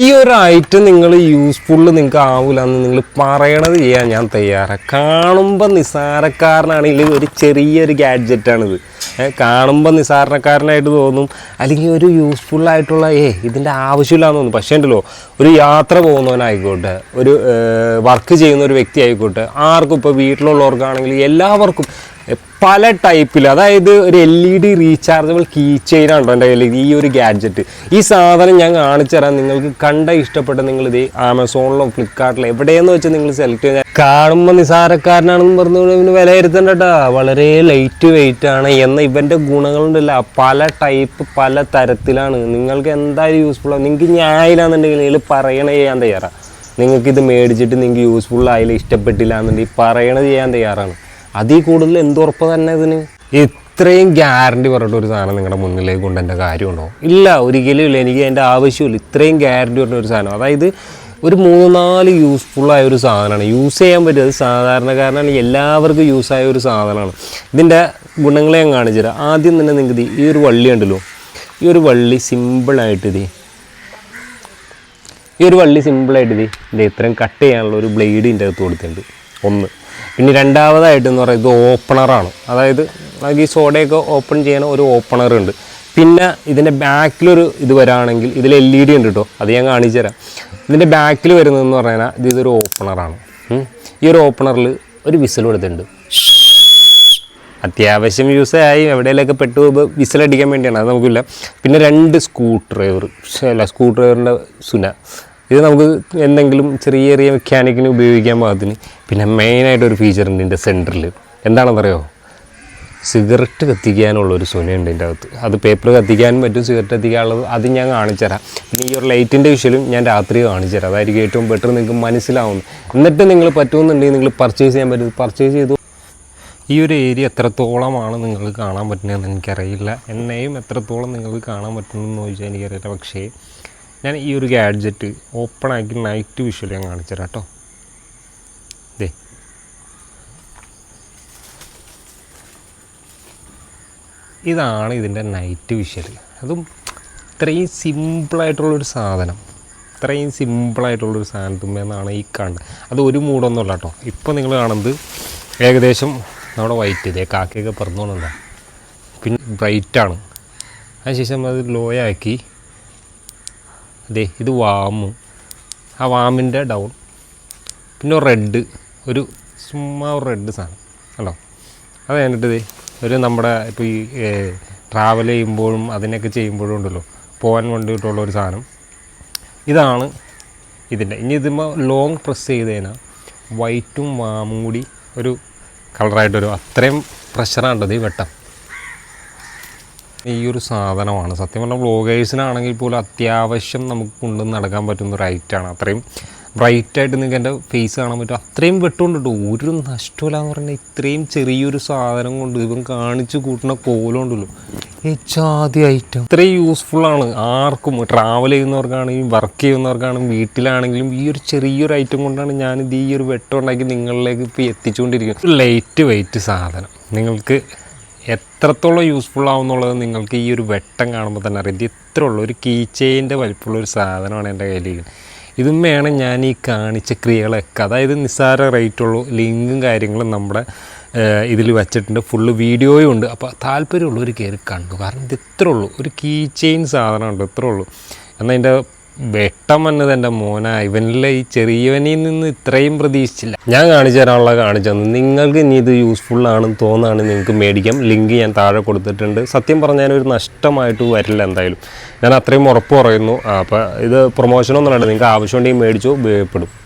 ഈ ഒരു ഐറ്റം നിങ്ങൾ യൂസ്ഫുൾ നിങ്ങൾക്ക് ആവില്ല എന്ന് നിങ്ങൾ പറയണത് ചെയ്യാൻ ഞാൻ തയ്യാറാണ് കാണുമ്പോൾ നിസാരക്കാരനാണെങ്കിൽ ഒരു ചെറിയൊരു ഗാഡ്ജറ്റാണിത്. കാണുമ്പോൾ നിസാരണക്കാരനായിട്ട് തോന്നും. അല്ലെങ്കിൽ ഒരു യൂസ്ഫുൾ ആയിട്ടുള്ള ഏ ഇതിന്റെ ആവശ്യമില്ലാന്ന് തോന്നും. പക്ഷേ ഉണ്ടല്ലോ ഒരു യാത്ര പോകുന്നവനായിക്കോട്ടെ ഒരു വർക്ക് ചെയ്യുന്ന ഒരു വ്യക്തി ആയിക്കോട്ടെ ആർക്കും ഇപ്പോൾ വീട്ടിലുള്ളവർക്കാണെങ്കിൽ എല്ലാവർക്കും പല ടൈപ്പിൽ അതായത് ഒരു L E D rechargeable key chain ഉണ്ടോ എന്റെ കയ്യിൽ ഈ ഒരു ഗാഡ്ജറ്റ് ഈ സാധനം ഞാൻ കാണിച്ചു തരാം. നിങ്ങൾക്ക് കണ്ട ഇഷ്ടപ്പെട്ട നിങ്ങൾ ഇത് ആമസോണിലോ ഫ്ലിപ്കാർട്ടിലോ എവിടെയെന്ന് വെച്ചാൽ നിങ്ങൾ സെലക്ട് ചെയ്താൽ കാണുമ്പോൾ നിസാരക്കാരനാണെന്ന് പറഞ്ഞു ഇവന് വിലയിരുത്തണ്ടട്ടാ വളരെ ലൈറ്റ് വെയിറ്റ് ആണ്. എന്ന ഇവന്റെ ഗുണങ്ങളുണ്ടല്ല. പല ടൈപ്പ് പല തരത്തിലാണ്. നിങ്ങൾക്ക് എന്തായാലും യൂസ്ഫുൾ ആണ് നിങ്ങൾക്ക് ന്യായില്ലാന്നുണ്ടെങ്കിൽ നിങ്ങൾ പറയണ ചെയ്യാൻ തയ്യാറാണ് നിങ്ങൾക്കിത് മേടിച്ചിട്ട് നിങ്ങൾക്ക് യൂസ്ഫുൾ ആയില്ല ഇഷ്ടപ്പെട്ടില്ല എന്നുണ്ടെങ്കിൽ പറയണത് ചെയ്യാൻ തയ്യാറാണ്. അതിൽ കൂടുതൽ എന്തുറപ്പ് തന്നെ ഇതിന്? ഇത്രയും ഗ്യാരണ്ടി പറഞ്ഞിട്ട് ഒരു സാധനം നിങ്ങളുടെ മുന്നിലേക്ക് കൊണ്ട് എന്റെ കാര്യമുണ്ടോ? ഇല്ല ഒരിക്കലും ഇല്ല. എനിക്ക് അതിന്റെ ആവശ്യമില്ല. ഇത്രയും ഗ്യാരണ്ടി പറഞ്ഞ ഒരു സാധനം. അതായത് ഒരു മൂന്ന് നാല് യൂസ്ഫുൾ ആയ ഒരു സാധനമാണ്. യൂസ് ചെയ്യാൻ പറ്റും അത് സാധാരണക്കാരനാണ്. എല്ലാവർക്കും യൂസ് ആയ ഒരു സാധനമാണ്. ഇതിന്റെ ഗുണങ്ങളെ ഞാൻ കാണിച്ചു തരാം ആദ്യം തന്നെ നിങ്ങൾക്ക് ഈ ഒരു വള്ളി ഉണ്ടല്ലോ ഈ ഒരു വള്ളി സിമ്പിളായിട്ട് ഇത് ഈ ഒരു വള്ളി സിമ്പിളായിട്ട് ഇത് ഇത് ഇത്രയും കട്ട് ചെയ്യാനുള്ള ഒരു ബ്ലേഡ് ഇതിന്റെ അകത്ത് കൊടുത്തിട്ടുണ്ട്. ഒന്ന്. പിന്നെ രണ്ടാമതായിട്ട് എന്ന് പറയുന്നത് ഓപ്പണറാണ്. അതായത് നമുക്ക് ഈ സോഡയൊക്കെ ഓപ്പൺ ചെയ്യണ ഒരു ഓപ്പണർ ഉണ്ട്. പിന്നെ ഇതിന്റെ ബാക്കിലൊരു ഇത് വരാണെങ്കിൽ ഇതിൽ എൽ ഇ ഡി ഉണ്ട് കേട്ടോ അത് ഞാൻ കാണിച്ചു തരാം. ഇതിന്റെ ബാക്കിൽ വരുന്നതെന്ന് പറഞ്ഞാൽ ഇത് ഇതൊരു ഓപ്പണറാണ്. ഈ ഒരു ഓപ്പണറിൽ ഒരു വിസിൽ കൊടുത്തിട്ടുണ്ട്. അത്യാവശ്യം യൂസ് ആയി. എവിടെയെങ്കിലൊക്കെ പെട്ടു വിസിലടിക്കാൻ വേണ്ടിയാണ്. അത് നമുക്കില്ല. പിന്നെ രണ്ട് സ്ക്രൂ ഡ്രൈവർ. അല്ല സ്ക്രൂ ഡ്രൈവറിന്റെ സുന. ഇത് നമുക്ക് എന്തെങ്കിലും ചെറിയ ചെറിയ മെക്കാനിക്കിന് ഉപയോഗിക്കാൻ പാകത്തിന്. പിന്നെ മെയിനായിട്ട് ഒരു ഫീച്ചർ ഉണ്ട് ഇതിന്റെ സെന്ററിൽ എന്താണെന്നറിയോ? സിഗരറ്റ് കത്തിക്കാനുള്ള ഒരു സുനയുണ്ട് ഇതിന്റെ അകത്ത്. അത് പേപ്പർ കത്തിക്കാനും പറ്റും സിഗരറ്റ് കത്തിക്കാനുള്ളത്. അത് ഞാൻ കാണിച്ചു തരാം. പിന്നെ ഈ ഒരു ലൈറ്റിന്റെ വിഷയം ഞാൻ രാത്രി കാണിച്ചു തരാം. അതായിരിക്കും ഏറ്റവും ബെറ്റർ നിങ്ങൾക്ക് മനസ്സിലാവുന്നു എന്നിട്ട് നിങ്ങൾ പറ്റുമെന്നുണ്ടെങ്കിൽ നിങ്ങൾ പർച്ചേസ് ചെയ്യാൻ പറ്റും. പർച്ചേസ് ചെയ്തു. ഈ ഒരു ഏരിയ എത്രത്തോളമാണ് നിങ്ങൾക്ക് കാണാൻ പറ്റുന്നതെന്ന് എനിക്കറിയില്ല. എന്നെയും എത്രത്തോളം നിങ്ങൾക്ക് കാണാൻ പറ്റുന്നതെന്ന് ചോദിച്ചാൽ എനിക്കറിയില്ല. പക്ഷേ ഞാൻ ഈ ഒരു ഗാഡ്ജറ്റ് ഓപ്പൺ ആക്കി നൈറ്റ് വിഷ്വൽ ഞാൻ കാണിച്ചു തരാം കേട്ടോ. ദേ. ഇതാണ് ഇതിന്റെ നൈറ്റ് വിഷ്വൽ അതും ഇത്രയും സിമ്പിളായിട്ടുള്ളൊരു സാധനം. ഇത്രയും സിമ്പിളായിട്ടുള്ളൊരു സാധനത്തുമ്മേന്നാണ് ഈ കാണുന്നത്. അത് ഒരു മൂടൊന്നുമല്ല കേട്ടോ. ഇപ്പോൾ നിങ്ങൾ കാണുന്നത് ഏകദേശം നമ്മുടെ വൈറ്റ് ഇതേ കാക്കയൊക്കെ പറന്നുകൊണ്ടുണ്ടാ പിന്നെ ബ്രൈറ്റാണ് അതിനുശേഷം അത് ലോ ആക്കി ദേ ഇത് വാമു. ആ വാമിന്റെ ഡൗൺ പിന്നെ റെഡ് ഒരു ചുമ്മാ റെഡ് സാധനം. കണ്ടോ? അത് കഴിഞ്ഞിട്ട് ഒരു നമ്മുടെ ഇപ്പോൾ ഈ ട്രാവൽ ചെയ്യുമ്പോഴും അതിനൊക്കെ ചെയ്യുമ്പോഴും ഉണ്ടല്ലോ. പോകാൻ വേണ്ടിയിട്ടുള്ള ഒരു സാധനം. ഇതാണ് ഇതിന്റെ. ഇനി ഇതുമ്പോൾ ലോങ് പ്രസ് ചെയ്ത് കഴിഞ്ഞാൽ വൈറ്റും വാമും കൂടി ഒരു കളറായിട്ട് വരും. അത്രയും പ്രഷറാണ്ടത് ഈ വെട്ടം. ഈ ഒരു സാധനമാണ്. സത്യം പറഞ്ഞാൽ ബ്ലോഗേഴ്സിനാണെങ്കിൽ പോലും അത്യാവശ്യം നമുക്ക് കൊണ്ട് നടക്കാൻ പറ്റുന്ന ഒരു ഐറ്റാണ് അത്രയും ബ്രൈറ്റായിട്ട് നിങ്ങൾക്ക് എന്റെ ഫേസ് കാണാൻ പറ്റും. അത്രയും വെട്ടുകൊണ്ടിട്ട് ഒരു നഷ്ടമില്ല എന്ന് പറഞ്ഞാൽ ഇത്രയും ചെറിയൊരു സാധനം കൊണ്ട് ഇവൻ കാണിച്ചു കൂട്ടുന്ന കോലുണ്ടല്ലോ ജാതി ഐറ്റം ഇത്രയും യൂസ്ഫുള്ളാണ് ആർക്കും ട്രാവൽ ചെയ്യുന്നവർക്കാണെങ്കിലും വർക്ക് ചെയ്യുന്നവർക്കാണെങ്കിലും വീട്ടിലാണെങ്കിലും ഈ ഒരു ചെറിയൊരു ഐറ്റം കൊണ്ടാണ് ഞാനിത് ഈ ഒരു വെട്ടം ഉണ്ടാക്കി നിങ്ങളിലേക്ക് ഇപ്പോൾ എത്തിച്ചുകൊണ്ടിരിക്കുന്നത്. ലൈറ്റ് വെയിറ്റ് സാധനം. നിങ്ങൾക്ക് എത്രത്തോളം യൂസ്ഫുൾ ആവുന്നുള്ളത് നിങ്ങൾക്ക് ഈ ഒരു വെട്ടം കാണുമ്പോൾ തന്നെ അറിയാം. ഇത് ഇത്ര ഉള്ളൂ. ഒരു കീ ചെയിന്റെ വലിപ്പമുള്ള ഒരു സാധനമാണ് എന്റെ കയ്യിൽ ഇതും വേണം ഞാൻ ഈ കാണിച്ച ക്രിയകളൊക്കെ. അതായത് നിസ്സാര റേറ്റുള്ളൂ ലിങ്കും കാര്യങ്ങളും നമ്മുടെ ഇതിൽ വെച്ചിട്ടുണ്ട്. ഫുള്ള് വീഡിയോയും ഉണ്ട്. അപ്പോൾ താല്പര്യമുള്ളവർ കയറി കണ്ടു. കാരണം ഇത് ഇത്ര ഉള്ളൂ. ഒരു കീ ചെയിൻ സാധനമുണ്ട്. ഇത്ര ഉള്ളൂ. എന്നാൽ അതിന്റെ വെട്ടം വന്നത് എന്റെ മോന. ഇവനിലെ ഈ ചെറിയവനിൽ നിന്ന് ഇത്രയും പ്രതീക്ഷിച്ചില്ല. ഞാൻ കാണിച്ചു തരാനുള്ള കാണിച്ചു തന്നു. നിങ്ങൾക്ക് ഇനി ഇത് യൂസ്ഫുൾ ആണെന്ന് തോന്നുകയാണ് നിങ്ങൾക്ക് മേടിക്കാം. ലിങ്ക് ഞാൻ താഴെ കൊടുത്തിട്ടുണ്ട്. സത്യം പറഞ്ഞാൽ ഒരു നഷ്ടമായിട്ട് വരില്ല എന്തായാലും. ഞാൻ അത്രയും ഉറപ്പ് പറയുന്നു. അപ്പോൾ ഇത് പ്രൊമോഷനൊന്നും വേണ്ട നിങ്ങൾക്ക് ആവശ്യമുണ്ടെങ്കിൽ മേടിച്ചോ ഉപയോഗപ്പെടും.